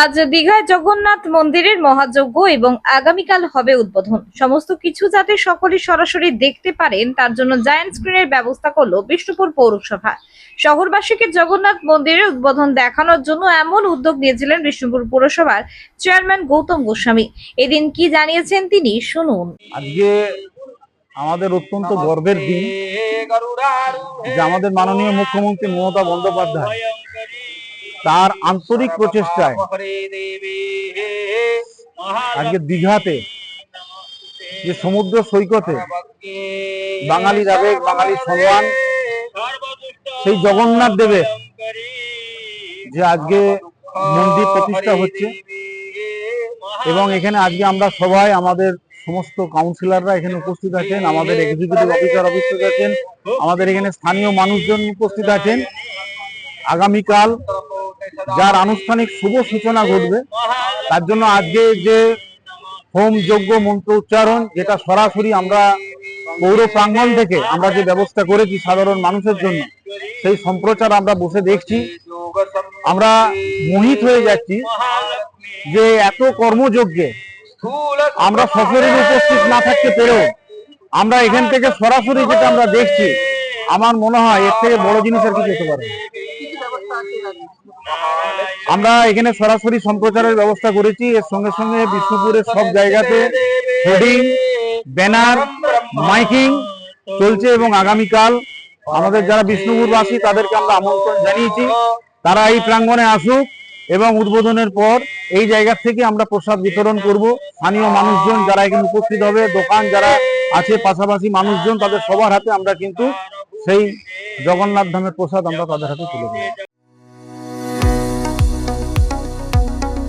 আজ দীঘায় জগন্নাথ মন্দিরের মহাযজ্ঞ এবং আগামীকাল হবে উদ্বোধন। সমস্ত কিছু যাতে সকলে সরাসরি দেখতে পারেন, তার জন্য জায়ান্ট স্ক্রিনের ব্যবস্থা করল বিষ্ণুপুর পৌরসভা। শহরবাসীকে জগন্নাথ মন্দিরের উদ্বোধন দেখানোর জন্য এমন উদ্যোগ নিয়েছিলেন বিষ্ণুপুর পৌরসভার চেয়ারম্যান গৌতম গোস্বামী। এদিন কি জানিয়েছেন তিনি, শুনুন। আজকে আমাদের অত্যন্ত গর্বের দিন, যে আমাদের মাননীয় মুখ্যমন্ত্রী মমতা বন্দ্যোপাধ্যায় তার আন্তরিক প্রচেষ্টায়। আজকে দীঘাতে, যে সমুদ্র সৈকতে বাঙালির আবেগ, বাঙালির সম্মান, সেই জগন্নাথ দেবের যে আজকে মন্দির প্রতিষ্ঠা হচ্ছে এবং এখানে আজকে আমরা সবাই, আমাদের সমস্ত কাউন্সিলররা এখানে উপস্থিত আছেন, আমাদের এক্সিকিউটিভ অফিসার উপস্থিত আছেন, আমাদের এখানে স্থানীয় মানুষজন উপস্থিত আছেন। আগামীকাল যার আনুষ্ঠানিক শুভ সূচনা ঘটবে, তার জন্য আজকে যে হোম যজ্ঞ মন্ত্র উচ্চারণ, যেটা সরাসরি আমরা পৌর প্রাঙ্গণ থেকে আমরা যে ব্যবস্থা করেছি সাধারণ মানুষের জন্য, সেই সম্প্রচার আমরা বসে দেখছি আমরা মোহিত হয়ে যাচ্ছি যে এত কর্মযজ্ঞে আমরা সশরীরে উপস্থিত না থাকতে পেরেও আমরা এখান থেকে সরাসরি যেটা আমরা দেখছি, আমার মনে হয় এর থেকে বড় জিনিস আর কিছু হতে পারে। আমরা এখানে সরাসরি সম্প্রচারের ব্যবস্থা করেছি। এর সঙ্গে সঙ্গে বিষ্ণুপুরের সব জায়গাতে হোর্ডিং ব্যানার মাইকিং চলছে এবং আগামীকাল আমাদের যারা বিষ্ণুপুরবাসী, তাদেরকে আমরা আমন্ত্রণ জানিয়েছি। তারা এই প্রাঙ্গণে আসুক এবং উদ্বোধনের পর এই জায়গা থেকে আমরা প্রসাদ বিতরণ করব। স্থানীয় মানুষজন যারা এখানে উপস্থিত হবে, দোকান যারা আছে, পাশাপাশি মানুষজন, তাদের সবার হাতে আমরা কিন্তু সেই জগন্নাথ ধামের প্রসাদ আমরা তাদের হাতে তুলে দেবো।